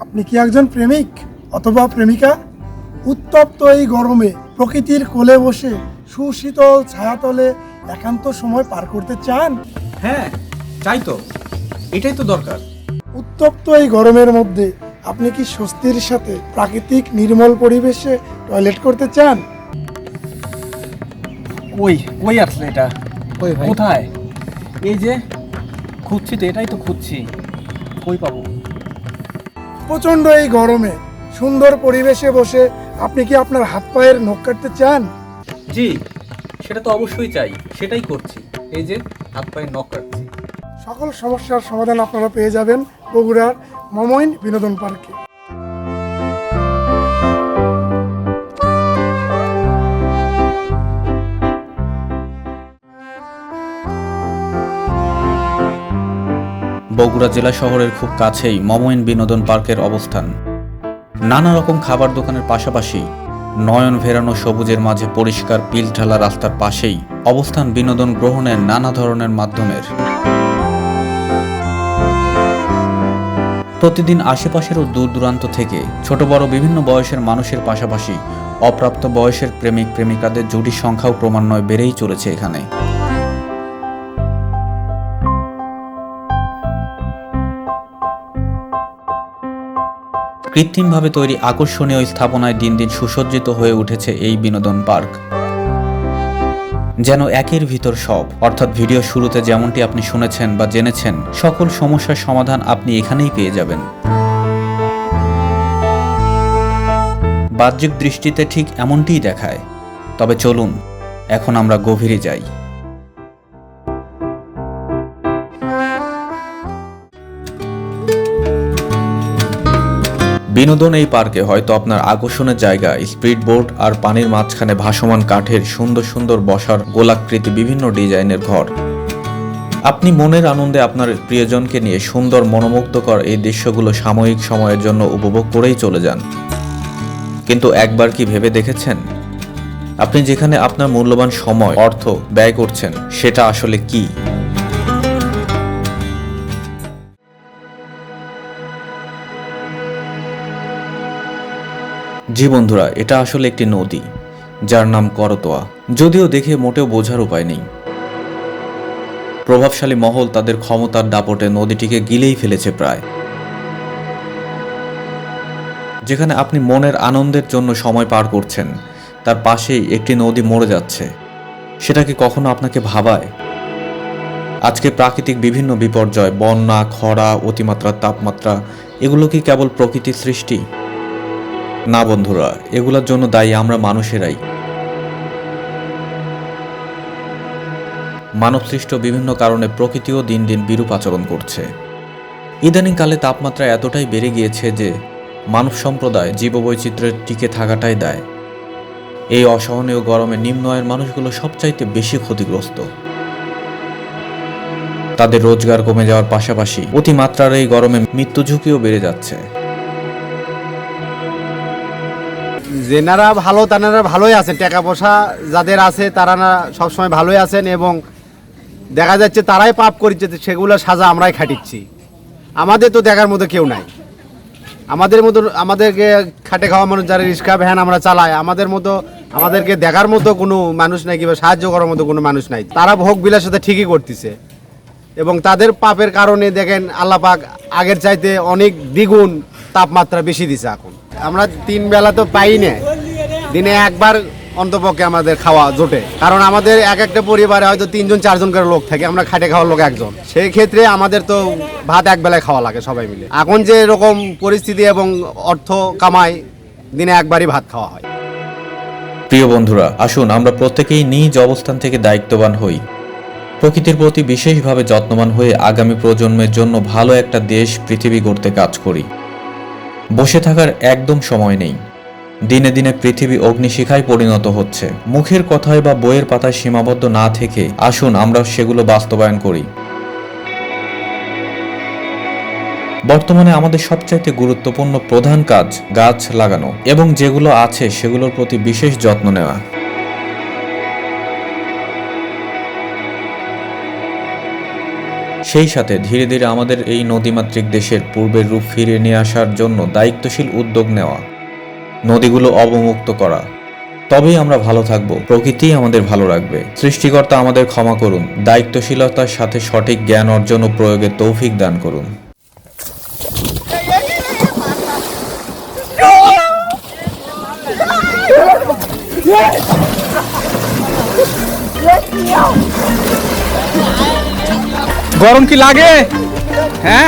আপনি কি একজন প্রেমিক অথবা প্রেমিকা? উত্তপ্ত এই গরমে প্রকৃতির কোলে বসে সুশীতল ছায়াতলে একান্ত সময় পার করতে চান? হ্যাঁ চাই তো। এটাই তো দরকার। উত্তপ্ত এই গরমের মধ্যে আপনি কি স্বস্তির সাথে প্রাকৃতিক নির্মল পরিবেশে টয়লেট করতে চান? কই কই আসলে এটা? কই ভাই? কোথায়? এই যে খুঁজছি তো এটাই তো খুঁজছি। কই পাবো? প্রচণ্ড এই গরমে সুন্দর পরিবেশে বসে আপনি কি আপনার হাত পায়ের নখ কাটতে চান? জি সেটা তো অবশ্যই চাই। সেটাই করছি। এই যে হাত পায়ের নখ কাটছি। সকল সমস্যার সমাধান আপনারা পেয়ে যাবেন বগুড়ার মমইন বিনোদন পার্কে। বগুড়া জেলা শহরের খুব কাছেই মমইন বিনোদন পার্কের অবস্থান। নানা রকম খাবার দোকানের পাশাপাশি নয়ন ভেরানো সবুজের মাঝে পরিষ্কার পিল ঢালা রাস্তার পাশেই অবস্থান বিনোদন গ্রহণের নানা ধরনের মাধ্যমের। প্রতিদিন আশেপাশের ও দূর দূরান্ত থেকে ছোট বড় বিভিন্ন বয়সের মানুষের পাশাপাশি অপ্রাপ্ত বয়সের প্রেমিক প্রেমিকাদের জুটির সংখ্যাও ক্রমান্বয়ে বেড়েই চলেছে এখানে। কৃত্রিমভাবে তৈরি আকর্ষণীয় স্থাপনায় দিন দিন সুসজ্জিত হয়ে উঠেছে এই বিনোদন পার্ক। যেন একের ভিতর সব, অর্থাৎ ভিডিও শুরুতে যেমনটি আপনি শুনেছেন বা জেনেছেন, সকল সমস্যার সমাধান আপনি এখানেই পেয়ে যাবেন। বাহ্যিক দৃষ্টিতে ঠিক এমনটিই দেখায়। তবে চলুন, এখন আমরা গভীরে যাই। বিনোদন এই পার্কে হয়তো আপনার আকর্ষণের জায়গা স্পিড বোট আর পানির মাঝখানে ভাসমান কাঠের সুন্দর সুন্দর বসার গোলাকৃতি বিভিন্ন ডিজাইনের ঘর। আপনি মনের আনন্দে আপনার প্রিয়জনকে নিয়ে সুন্দর মনোমুগ্ধকর এই দৃশ্যগুলো সাময়িক সময়ের জন্য উপভোগ করেই চলে যান। কিন্তু একবার কি ভেবে দেখেছেন? আপনি যেখানে আপনার মূল্যবান সময়, অর্থ ব্যয় করছেন, সেটা আসলে কি? জি বন্ধুরা, এটা আসলে একটি নদী, যার নাম করতোয়া, যদিও দেখে মোটেও বোঝার উপায় নেই। প্রভাবশালী মহল তাদের ক্ষমতার দাপটে নদীটিকে গিলেই ফেলেছে প্রায়। যেখানে আপনি মনের আনন্দের জন্য সময় পার করছেন, তার পাশেই একটি নদী মরে যাচ্ছে। সেটা কি কখনো আপনাকে ভাবায়? আজকে প্রাকৃতিক বিভিন্ন বিপর্যয়, বন্যা, খরা, অতিমাত্রার তাপমাত্রা, এগুলো কি কেবল প্রকৃতির সৃষ্টি? না বন্ধুরা, এগুলোর জন্য দায়ী আমরা মানুষেরাই। মানবসৃষ্ট বিভিন্ন কারণে প্রকৃতিও দিন দিন বিরূপ আচরণ করছে। ইদানিংকালে তাপমাত্রা এতটাই বেড়ে গিয়েছে যে মানব সম্প্রদায় জীববৈচিত্র্যের টিকে থাকাটাই দায়। এই অসহনীয় গরমে নিম্ন আয়ের মানুষগুলো সবচাইতে বেশি ক্ষতিগ্রস্ত। তাদের রোজগার কমে যাওয়ার পাশাপাশি অতিমাত্রার এই গরমে মৃত্যু ঝুঁকিও বেড়ে যাচ্ছে। যেনারা ভালো, তানারা ভালোই আছেন। টাকা পয়সা যাদের আছে, তারা না সবসময় ভালোই আছেন এবং দেখা যাচ্ছে তারাই পাপ করছে সেগুলো সাজা আমরাই খাটিচ্ছি। আমাদের তো দেখার মতো কেউ নাই। আমাদের মতো, আমাদেরকে খাটে খাওয়া মানুষ যারা রিক্সা ভ্যান আমরা চালাই, আমাদের মতো, আমাদেরকে দেখার মতো কোনো মানুষ নাই কিংবা সাহায্য করার মতো কোনো মানুষ নাই। তারা ভোগ বিলার সাথে ঠিকই করতেছে। এবং তাদের পাপের কারণে দেখেন আল্লাহ পাক আগের চাইতে অনেক দ্বিগুণ তাপমাত্রা বেশি দিছে এখন। আমরা তিন বেলা তো পাই না দিনে একবার অন্তপক্ষে আমাদের খাওয়া জোটে। কারণ আমাদের এক একটা পরিবারে হয়তো তিনজন, চারজন করে লোক থাকে, আমরা খাটে খাওয়ার লোক একজন। সেই ক্ষেত্রে আমাদের তো ভাত এক বেলায় খাওয়া লাগে সবাই মিলে। এখন যে এরকম পরিস্থিতি এবং অর্থ কামাই, দিনে একবারই ভাত খাওয়া হয়। প্রিয় বন্ধুরা, আসুন আমরা প্রত্যেকেই নিজ অবস্থান থেকে দায়িত্ববান হই। প্রকৃতির প্রতি বিশেষভাবে যত্নবান হয়ে আগামী প্রজন্মের জন্য ভালো একটা দেশ, পৃথিবী গড়তে কাজ করি। বসে থাকার একদম সময় নেই। দিনে দিনে পৃথিবী অগ্নিশিখায় পরিণত হচ্ছে। মুখের কথায় বা বইয়ের পাতায় সীমাবদ্ধ না থেকে আসুন, আমরা সেগুলো বাস্তবায়ন করি। বর্তমানে আমাদের সবচাইতে গুরুত্বপূর্ণ প্রধান কাজ গাছ লাগানো এবং যেগুলো আছে সেগুলোর প্রতি বিশেষ যত্ন নেওয়া। সেই সাথে ধীরে ধীরে আমাদের এই নদীমাতৃক দেশের পূর্বের রূপ ফিরিয়ে নিয়ে আসার জন্য দায়িত্বশীল উদ্যোগ নেওয়া, নদীগুলো অবমুক্ত করা। তবেই আমরা ভালো থাকব, প্রকৃতিই আমাদের ভালো রাখবে। সৃষ্টিকর্তা আমাদের ক্ষমা করুন, দায়িত্বশীলতার সাথে সঠিক জ্ঞান অর্জন ও প্রয়োগে তৌফিক দান করুন। गरम की लागे? हैं?